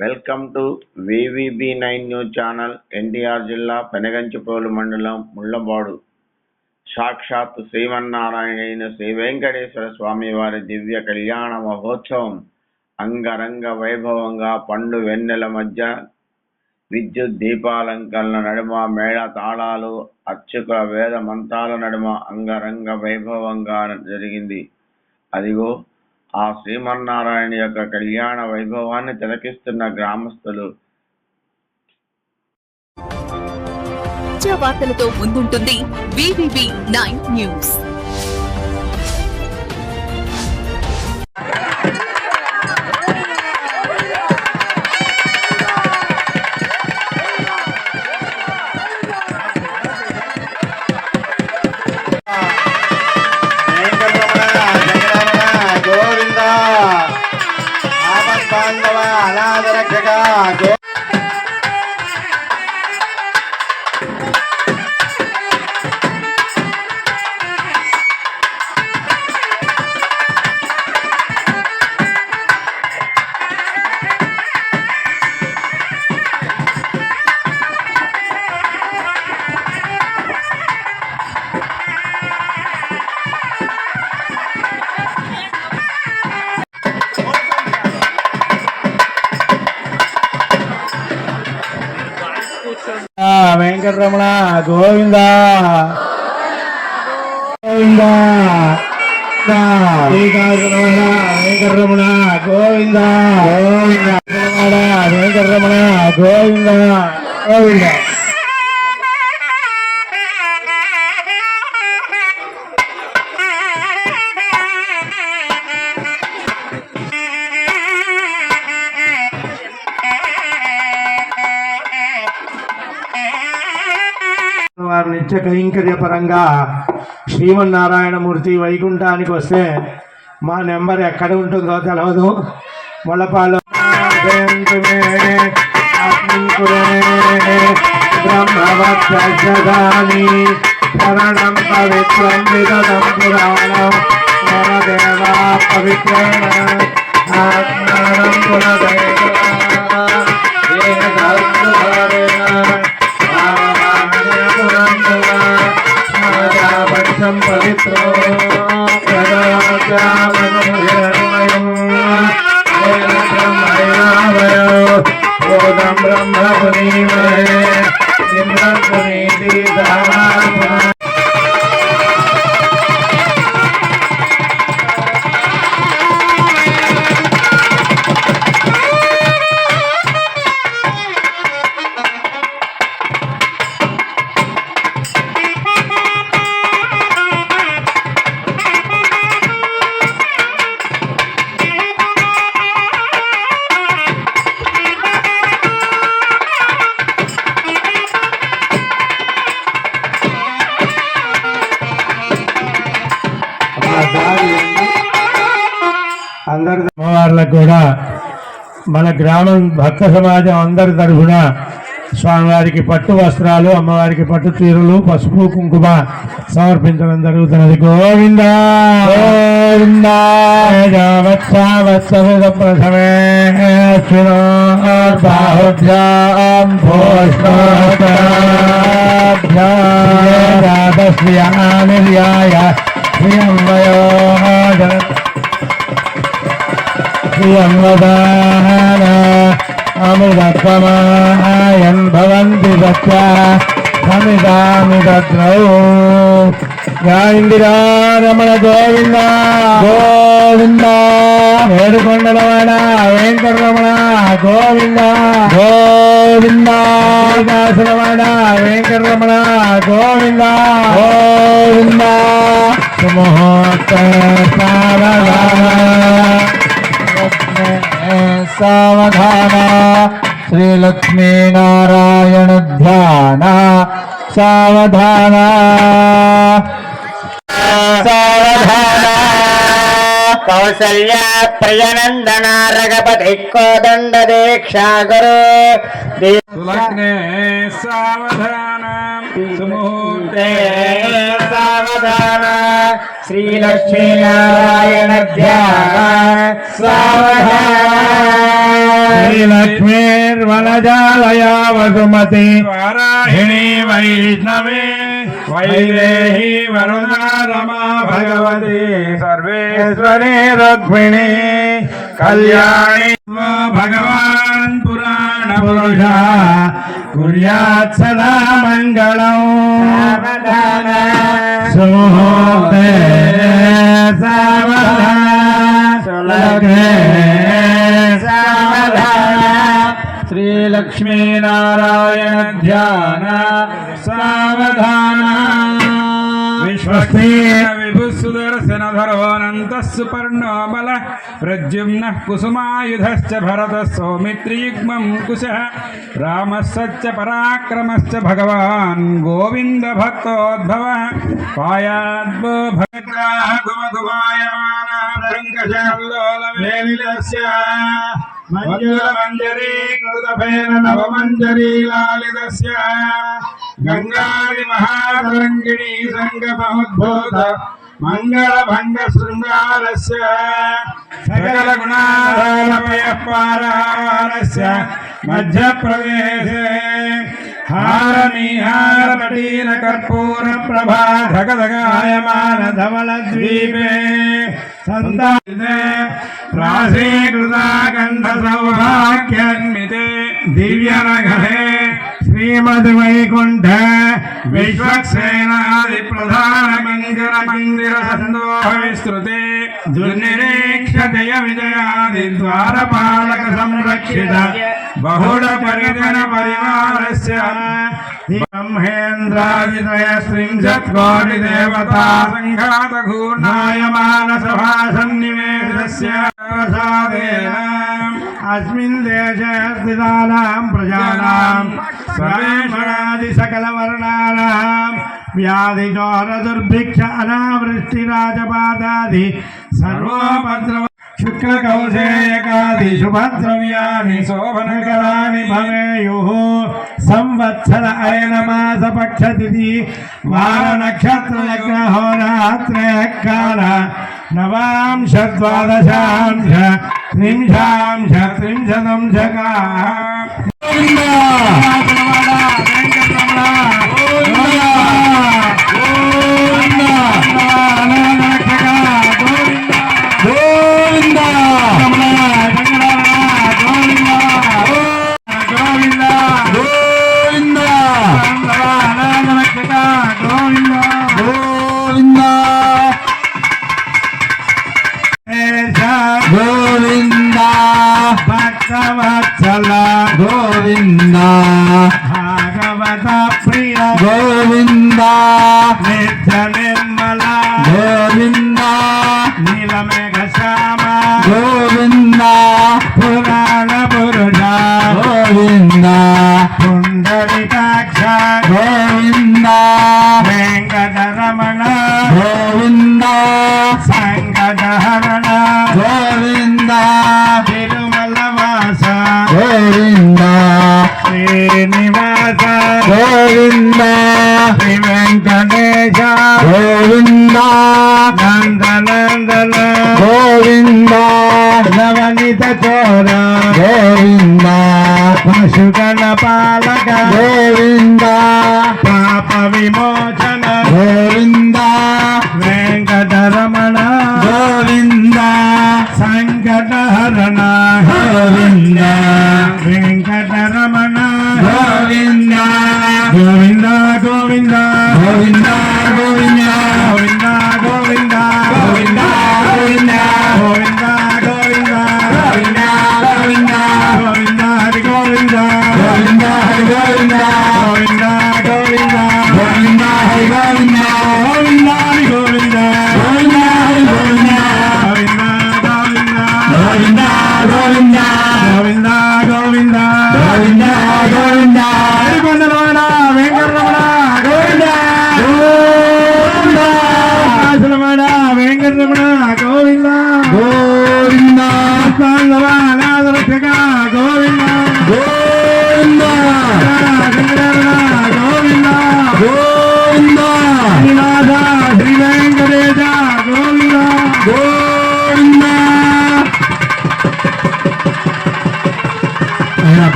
Welcome to VVB nine news channel NTR జిల్లా పెనగంచిపోలు మండలం ముళ్ళబాడు. సాక్షాత్ శ్రీమన్నారాయణ శ్రీ వెంకటేశ్వర స్వామి వారి దివ్య కళ్యాణ మహోత్సవం అంగరంగ వైభవంగా పండు వెన్నెల మధ్య విద్యుత్ దీపాలంకరణ నడుమ మేళ తాళాలు అర్చకుల వేద మంత్రాల నడుమ అంగరంగ వైభవంగా జరిగింది. అదిగో ఆ శ్రీమన్నారాయణ యొక్క కళ్యాణ వైభవాన్ని తిలకిస్తున్న గ్రామస్తులు. వార్తలతో ముందుంటుంది వివిబి నైన్ న్యూస్. ఆపద్బాంధవ అనాథ రక్షక గో వెంకటరమణ గోవింద గోవింద శ్రీకాకుళమణ వెంకటరమణ గోవింద గోవింద గారు నిత్య కైంకర్య పరంగా శ్రీమన్నారాయణమూర్తి వైకుంఠానికి వస్తే మా నెంబర్ ఎక్కడ ఉంటుందో తెలవదు. మొలపాలు బ్రహ్మవత్సదాని శరణం పవిత్రం విదం పురాణం దేవా పవిత్రేణ ఆత్మానం పవిత్రం పవిత్రో ఓదం బ్రహ్మ పునీమహే అమ్మవార్లకు కూడా మన గ్రామం భక్త సమాజం అందరి తరఫున స్వామివారికి పట్టు వస్త్రాలు అమ్మవారికి పట్టు చీరలు పసుపు కుంకుమ సమర్పించడం జరుగుతున్నది. గోవింద! గోవింద! യംവദാന അമിതത്വമായം ഭവന്തി സത്യ സമിതാമിതത്രയവും ഗായിന്ദിരാരമണ ഗോവിന്ദ. ഗോവിന്ദ. നേടുകൊണ്ടവണ വെങ്കടരമണ ഗോവിന്ദ. ഗോവിന്ദ. ദാസരമണ വെങ്കടരമണ ഗോവിന്ദ. ഗോവിന്ദ. സുമോഹ గోవింద గోవింద దాసులవాడ వెంకటరమణ గోవింద గోవింద సుముహూర్త సావధాన శ్రీలక్ష్మీనారాయణ ధ్యాన సావధాన సావధాన కౌసల్య ప్రియనందన రఘపతి కోదండ దీక్షా గురు సావధాన శ్రీలక్ష్మీనారాయణ ధ్యాన సావధాన శ్రీలక్ష్మీ జాలజాలయా వసుమతి వారాహిణి వైష్ణవే वैदेही वरुणा रमा भगवती सर्वेश्वरी रुक्मिणी कल्याणी भगवान् पुराणपुरुषः कुर्यात् सदा मङ्गलम् सोहोदे सावधा सुलग्ने सावधा श्रीलक्ष्मीनारायण ध्यान सावधान విభుసుదర్శనధరోనంత సుపర్ణోబల ప్రద్యుమ్న కుసుమాయుధశ్చ భరత సౌమిత్రియుగ్మం కుశ రామశ్చ పరాక్రమశ్చ భగవాన్ గోవింద భక్తోద్భవ పాయాద్భో మంజుల మంజరీ కృతఫేన నవ మంజరీ గంగాది మహాతరంగిణీ సంగమోద్భూత మంగళ భంగ శృంగారస్య సకల గుణాధారమయ పారావారస్య మధ్యప్రదేశే. హారనీహారపటీన కర్పూర ప్రభా ధగధగాయమాన ధవల ద్వీపే సంతానే ప్రాసీకృతా కంఠ సౌభాగ్యన్మితే దివ్యనగరే. श्रीमद्वैकुण्ठ विश्वक्सेनादिप्रधानमन्दिरमन्दिरसन्दोहविस्तृते दुर्निरीक्षजय विजयादिद्वारपालकसंरक्षित बहुलपरिजनपरिवारस्य ब्रह्मेन्द्राजितयस्त्रिंशत्कोटिदेवता सङ्घातघूर्णायमानसभासन्निवेशस्य अनावृष्टिराजपादादि सर्वोपद्रव शुक्लकौशेयकादि शुभद्रव्याणि शोभनकराणि भवेयुः వత్సల అయన మాస పక్ష తిథి వార నక్షత్ర లగ్న నవాంశ ద్వాదశాంశ త్రింశాంశ త్రింశదంశ నవనిత చోర గోవింద. పశుగణ పాలక గోవింద. పాప విమోచన.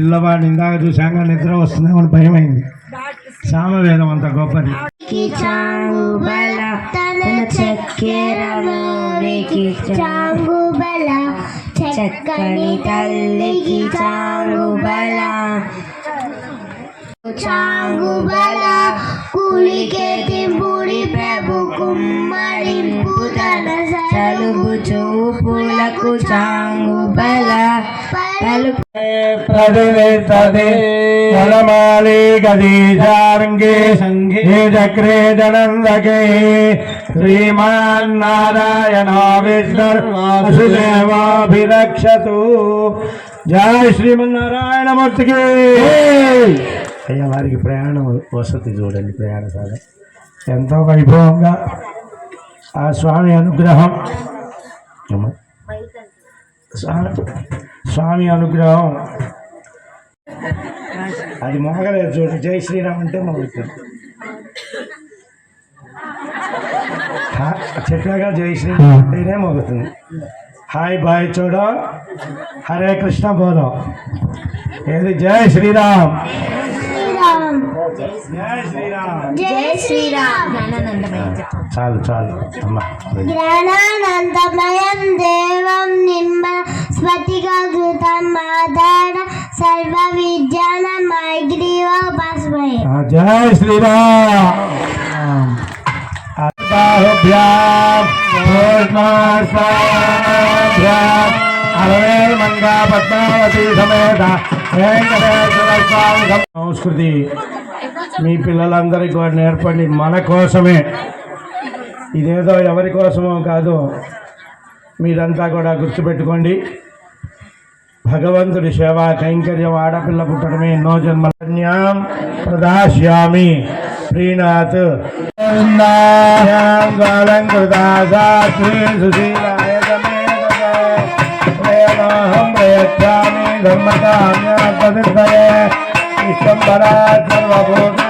పిల్లవాడిని ఇందాక చూసాక నిద్ర వస్తుందేమో అని భయం అయింది సామవేదం అంత గొప్పది. చక్కని తల్లికి చాంగుబల చాంగుబల కూలికే తింపుడి ప్రభు కుమ్మరింపు తన సలుగు చూపులకు చాంగుబల పలుకు ప్రతిష్టతే వనమాలి గదీశారంగే సంఘే చక్రే జనందకే. శ్రీమాన్ నారాయణ విష్ణుర్వాసుదేవాభిరక్షతు జయ శ్రీమన్నారాయణమూర్తికి. అయ్యా వారికి ప్రయాణం వసతి చూడండి ప్రయాణశాల ఎంతో వైభవంగా ఆ స్వామి అనుగ్రహం. స్వామి అనుగ్రహం. అది మోగలేదు చూడు జై శ్రీరామ్ అంటే మోగుతుంది హా- జై శ్రీరామ్ అంటేనే మోగుతుంది హాయ్ బాయ్ చూడో. హరే కృష్ణ బోలో. ఏది? జై శ్రీరామ్. జై శ్రీరామ్. చాలు చాలు జ్ఞానానందమయం దేవం నింబ స్ఫటికా కృతం ఆధార సర్వ విజ్ఞానమైగ్రీవ భాస్మయ. ఆ, జై శ్రీరామ్. సంస్కృతి. మీ పిల్లలందరికీ కూడా నేర్పండి. మన కోసమే. ఇదేదో ఎవరి కోసమో కాదు. మీరంతా కూడా గుర్తుపెట్టుకోండి. భగవంతుడి సేవ కైంకర్యం ఆడపిల్ల పుట్టడమే ఎన్నో జన్మన్యాం ప్రదాస్యామి. శ్రీనాథ్. ప్రయత్నామి ప్రేమహం ప్రయచ్చామి ధర్మకామ్యాపదిద్దయే సర్వభూత.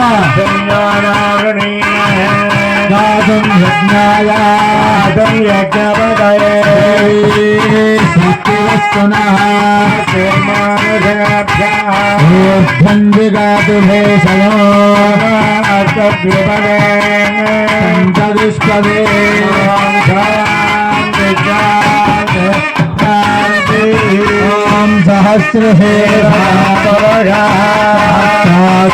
ఓం మా సంజ్ఞానాగణీయ దాతం యజ్ఞాయాతం యజ్ఞపదయే oophందిగాతు భేషయో